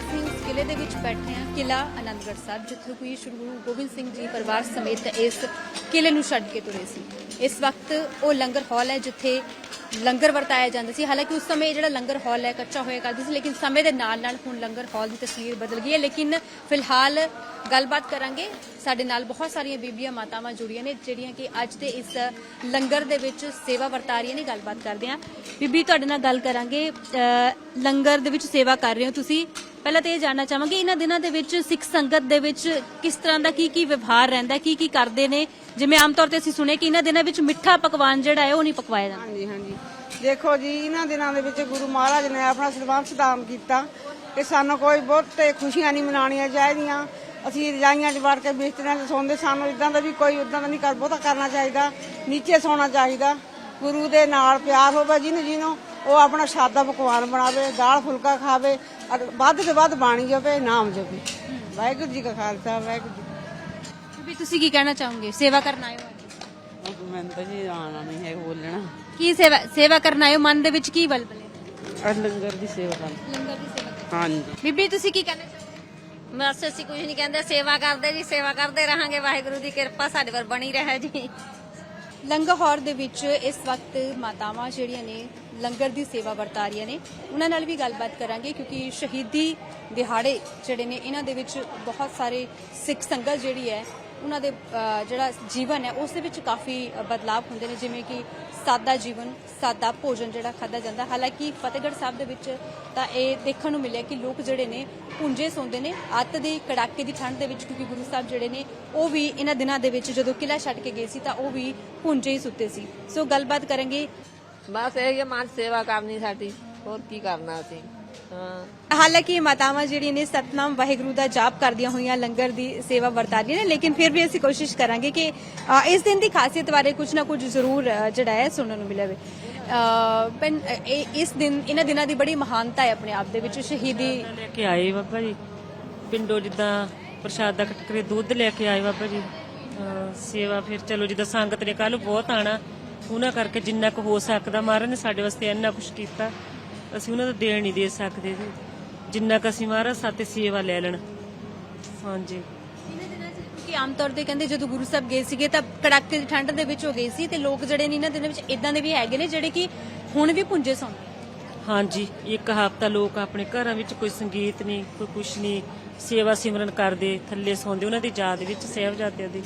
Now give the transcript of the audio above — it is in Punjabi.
ਅਸੀਂ ਉਸ ਕਿਲੇ ਦੇ ਵਿੱਚ ਬੈਠੇ ਹਾਂ ਕਿਲਾ ਆਨੰਦਗੜ੍ਹ ਸਾਹਿਬ ਜਿੱਥੇ ਕੋਈ ਸ਼੍ਰੀ ਗੁਰੂ ਗੋਬਿੰਦ ਸਿੰਘ ਜੀ ਪਰਿਵਾਰ ਸਮੇਤ ਇਸ ਕਿਲੇ ਨੂੰ ਛੱਡ ਕੇ ਤੁਰੇ ਸੀ। ਇਸ ਵਕਤ ਉਹ ਲੰਗਰ ਹਾਲ ਹੈ ਜਿੱਥੇ ਲੰਗਰ ਵਰਤਾਇਆ ਜਾਂਦਾ ਸੀ। ਹਾਲਾਂਕਿ ਉਸ ਸਮੇਂ ਜਿਹੜਾ ਲੰਗਰ ਹਾਲ ਹੈ ਕੱਚਾ ਹੋਇਆ ਕਰਦਾ ਸੀ ਲੇਕਿਨ ਸਮੇਂ ਦੇ ਨਾਲ ਨਾਲ ਹੁਣ ਲੰਗਰ ਹਾਲ ਦੀ ਤਸਵੀਰ ਬਦਲ ਗਈ ਹੈ। ਲੇਕਿਨ ਫਿਲਹਾਲ ਗੱਲਬਾਤ ਕਰਾਂਗੇ ਸਾਡੇ ਨਾਲ ਬਹੁਤ ਸਾਰੀਆਂ ਬੀਬੀਆਂ ਮਾਤਾਵਾਂ ਜੁੜੀਆਂ ਨੇ ਜਿਹੜੀਆਂ ਕਿ ਅੱਜ ਦੇ ਇਸ ਲੰਗਰ ਦੇ ਵਿੱਚ ਸੇਵਾ ਵਰਤਾ ਰਹੀਆਂ ਨੇ ਗੱਲਬਾਤ ਕਰਦੇ ਹਾਂ। ਬੀਬੀ ਤੁਹਾਡੇ ਨਾਲ ਗੱਲ ਕਰਾਂਗੇ। ਅਹ, ਲੰਗਰ ਦੇ ਵਿੱਚ ਸੇਵਾ ਕਰ ਰਹੇ ਹੋ ਤੁਸੀਂ। ਪਹਿਲਾਂ ਤਾਂ ਇਹ ਜਾਣਨਾ ਚਾਹਾਂਗੇ, ਇਹਨਾਂ ਦਿਨਾਂ ਦੇ ਵਿੱਚ ਸਿੱਖ ਸੰਗਤ ਦੇ ਵਿੱਚ ਕਿਸ ਤਰ੍ਹਾਂ ਦਾ ਕੀ ਕੀ ਵਿਵਹਾਰ ਰਹਿੰਦਾ, ਕੀ ਕੀ ਕਰਦੇ ਨੇ? ਜਿਵੇਂ ਆਮ ਤੌਰ ਤੇ ਅਸੀਂ ਸੁਣਿਆ ਕਿ ਇਹਨਾਂ ਦਿਨਾਂ ਵਿੱਚ ਮਿੱਠਾ ਪਕਵਾਨ ਜਿਹੜਾ ਹੈ, ਉਹ ਨਹੀਂ ਪਕਵਾਇਆ ਜਾਂਦਾ। ਹਾਂਜੀ ਹਾਂਜੀ। ਦੇਖੋ ਜੀ, ਇਹਨਾਂ ਦਿਨਾਂ ਦੇ ਵਿੱਚ ਗੁਰੂ ਮਹਾਰਾਜ ਨੇ ਆਪਣਾ ਸਰਬੰਸ ਦਾਮ ਕੀਤਾ ਕਿ ਸਾਨੂੰ ਕੋਈ ਬਹੁਤੇ ਖੁਸ਼ੀਆਂ ਨਹੀਂ ਮਨਾਉਣੀਆਂ ਚਾਹੀਦੀਆਂ। ਅਸੀਂ ਰਜਾਈਆਂ 'ਚ ਵੜ ਕੇ ਬਿਸਤਰਿਆਂ 'ਚ ਸੌਂਦੇ ਸਾਨੂੰ ਇਦਾਂ ਦਾ ਵੀ ਕੋਈ ਉਦਾਂ ਦਾ ਨਹੀਂ ਕਰ, ਬਹੁਤਾ ਕਰਨਾ ਚਾਹੀਦਾ, ਨੀਚੇ ਸੌਣਾ ਚਾਹੀਦਾ। ਗੁਰੂ ਦੇ ਨਾਲ ਪਿਆਰ ਹੋਵੇ, ਜਿਹਨੂੰ ਜਿਹਨੂੰ ਉਹ ਆਪਣਾ ਸਾਦਾ ਪਕਵਾਨ ਬਣਾਵੇ ਦਾਲ ਫੁਲਕਾ ਖਾਵੇ ਔਰ ਵੱਧ ਤੋਂ ਵੱਧ ਬਾਣੀ ਜਪੇ ਨਾਮ ਜਪੇ। ਵਾਹਿਗੁਰੂ ਜੀ ਕਾ ਖਾਲਸਾ ਵਾਹਿਗੁਰੂ ਜੀ। ਬੀਬੀ ਤੁਸੀਂ ਕੀ ਕਹਿਣਾ ਚਾਹੋਗੇ? ਸੇਵਾ ਕਰਨ ਆਏ ਹੋ ਅੱਜ? ਮੈਨੂੰ ਤਾਂ ਜੀ ਆਣਾ ਨਹੀਂ ਹੈ ਬੋਲਣਾ। ਕੀ ਸੇਵਾ ਸੇਵਾ ਕਰਨ ਆਏ ਹੋ? ਮਨ ਦੇ ਵਿੱਚ ਕੀ ਬਲਬਲੇ ਲੰਗਰ ਦੀ ਸੇਵਾ ਕਰ ਲੰਗਰ ਦੀ ਸੇਵਾ ਕਰਨ। ਹਾਂਜੀ। ਬੀਬੀ ਤੁਸੀਂ ਕੀ ਕਹਿਣਾ ਚਾਹੋਗੇ? ਬਸ ਅਸੀਂ ਕੁਝ ਨਹੀਂ ਕਹਿੰਦੇ ਸੇਵਾ ਕਰਦੇ ਜੀ ਸੇਵਾ ਕਰਦੇ ਰਹਾਂਗੇ। ਵਾਹਿਗੁਰੂ ਦੀ ਕਿਰਪਾ ਸਾਡੇ ਪਰ ਬਣੀ ਰਹੇ ਜੀ। ਲੰਗਰ ਦੇ ਵਿੱਚ ਇਸ ਵਕਤ ਮਾਤਾਵਾਂ ਜਿਹੜੀਆਂ ਨੇ ਲੰਗਰ ਦੀ ਸੇਵਾ ਵਰਤਾ ਰਹੀਆਂ ਨੇ। ਉਹਨਾਂ ਨਾਲ ਵੀ ਗੱਲਬਾਤ ਕਰਾਂਗੇ ਕਿਉਂਕਿ ਸ਼ਹੀਦੀ ਦਿਹਾੜੇ ਜਿਹੜੇ ਨੇ, ਇਹਨਾਂ ਦੇ ਵਿੱਚ ਬਹੁਤ ਸਾਰੇ ਸਿੱਖ ਸੰਗਤ ਜਿਹੜੀ ਹੈ ਉਹਨਾਂ ਦੇ ਜਿਹੜਾ ਜੀਵਨ ਹੈ, ਉਸ ਦੇ ਵਿੱਚ ਕਾਫੀ ਬਦਲਾਅ ਹੁੰਦੇ ਨੇ, ਜਿਵੇਂ ਕਿ ਸਾਦਾ ਜੀਵਨ, ਸਾਦਾ ਭੋਜਨ ਜਿਹੜਾ ਖਾਦਾ ਜਾਂਦਾ। ਹਾਲਾਂਕਿ ਫਤਿਹਗੜ੍ਹ ਸਾਹਿਬ ਦੇ ਵਿੱਚ ਤਾਂ ਇਹ ਦੇਖਣ ਨੂੰ ਮਿਲਿਆ ਕਿ ਲੋਕ ਜਿਹੜੇ ਨੇ ਪੁੰਜੇ ਸੌਂਦੇ ਨੇ, ਅੱਤ ਦੀ ਕੜਾਕੇ ਦੀ ਠੰਡ ਦੇ ਵਿੱਚ, ਕਿਉਂਕਿ ਗੁਰੂ ਸਾਹਿਬ ਜਿਹੜੇ ਨੇ, ਉਹ ਵੀ ਇਹਨਾਂ ਦਿਨਾਂ ਦੇ ਵਿੱਚ ਜਦੋਂ ਕਿਲਾ ਛੱਡ ਕੇ ਗਏ ਸੀ, ਤਾਂ ਉਹ ਵੀ ਪੁੰਜੇ ਹੀ ਸੁੱਤੇ ਸੀ। ਸੋ ਗੱਲਬਾਤ ਕਰਾਂਗੇ। ਬਸ ਇਹ ਕਿ ਮਾਂ ਸੇਵਾ ਕਰਨੀ ਸਾਡੀ, ਹੋਰ ਕੀ ਕਰਨਾ ਅਸੀਂ? ਹਾਲਾਂਕਿ ਇਹ ਮਾਤਾਵਾਂ ਜਿਹੜੀਆਂ ਨੇ ਸਤਨਾਮ ਵਾਹਿਗੁਰੂ ਦਾ ਜਾਪ ਕਰਦੀਆਂ ਹੋਈਆਂ, ਲੰਗਰ ਦੀ ਸੇਵਾ ਵਰਤਾ ਨੇ, ਲੇਕਿਨ ਫਿਰ ਵੀ ਅਸੀਂ ਕੋਸ਼ਿਸ਼ ਕਰਾਂਗੇ ਕਿ ਇਸ ਦਿਨ ਦੀ ਖਾਸੀਅਤ ਬਾਰੇ ਕੁਝ ਨਾ ਕੁਝ ਜ਼ਰੂਰ ਜਿਹੜਾ ਹੈ, ਸੁਣਨ ਨੂੰ ਮਿਲੇ ਪਰ ਇਸ ਦਿਨ, ਇਹਨਾਂ ਦਿਨਾਂ ਦੀ ਬੜੀ ਮਹਾਨਤਾ ਹੈ ਆਪਣੇ ਆਪ ਦੇ ਵਿੱਚ, ਸ਼ਹੀਦੀ ਲੈ ਕੇ ਆਏ ਬਾਬਾ ਜੀ। ਪਿੰਡੋਂ ਜਿੱਦਾਂ ਪ੍ਰਸ਼ਾਦ ਦਾ ਕਟਕਰੇ ਦੁੱਧ ਲੈ ਕੇ ਆਏ ਬਾਬਾ ਜੀ। ਸੇਵਾ ਫਿਰ ਚਲੋ ਜਿੱਦਾਂ ਸੰਗਤ ਨੇ ਕੱਲ ਬਹੁਤ ਆਣਾ ਉਹਨਾਂ ਕਰਕੇ ਜਿੰਨਾ ਕੁ ਹੋ ਸਕਦਾ ਮਹਾਰਾਜ ਨੇ ਸਾਡੇ ਵਾਸਤੇ ਇੰਨਾ ਕੁਝ ਕੀਤਾ। ਅਸੀਂ ਉਹਨਾਂ ਦਾ ਦੇਣ ਨਹੀਂ ਦੇ ਸਕਦੇ ਜੀ। ਜਿੰਨਾ ਕੁ ਅਸੀਂ ਮਹਾਰਾਜ ਸਾਤੇ ਸੇਵਾ ਲੈ ਲੈਣ। ਹਾਂਜੀ। ਇਹਨਾਂ ਦਿਨਾਂ 'ਚ? ਕਿ ਆਮ ਤੌਰ ਤੇ ਕਹਿੰਦੇ ਜਦੋਂ ਗੁਰੂ ਸਾਹਿਬ ਗਏ ਸੀਗੇ ਤਾਂ ਕੜਾਕੇ ਦੀ ਠੰਡ ਦੇ ਵਿੱਚ ਹੋ ਗਏ ਸੀ ਤੇ ਲੋਕ ਜਿਹੜੇ ਨੇ ਇਹਨਾਂ ਦਿਨਾਂ ਵਿੱਚ ਇਦਾਂ ਦੇ ਵੀ ਹੈਗੇ ਨੇ ਜਿਹੜੇ ਕਿ ਹੁਣ ਵੀ ਪੁੰਜੇ ਸੌਂਦੇ ਹਾਂਜੀ। ਇੱਕ ਹਫ਼ਤਾ ਲੋਕ ਆਪਣੇ ਘਰਾਂ ਵਿੱਚ ਕੋਈ ਸੰਗੀਤ ਨਹੀਂ ਕੋਈ ਕੁਛ ਨਹੀਂ ਸੇਵਾ ਸਿਮਰਨ ਕਰਦੇ ਥੱਲੇ ਸੌਂਦੇ ਉਹਨਾਂ ਦੀ ਯਾਦ ਵਿੱਚ ਸਹਿਬਜ਼ਾਦਿਆਂ ਦੀ।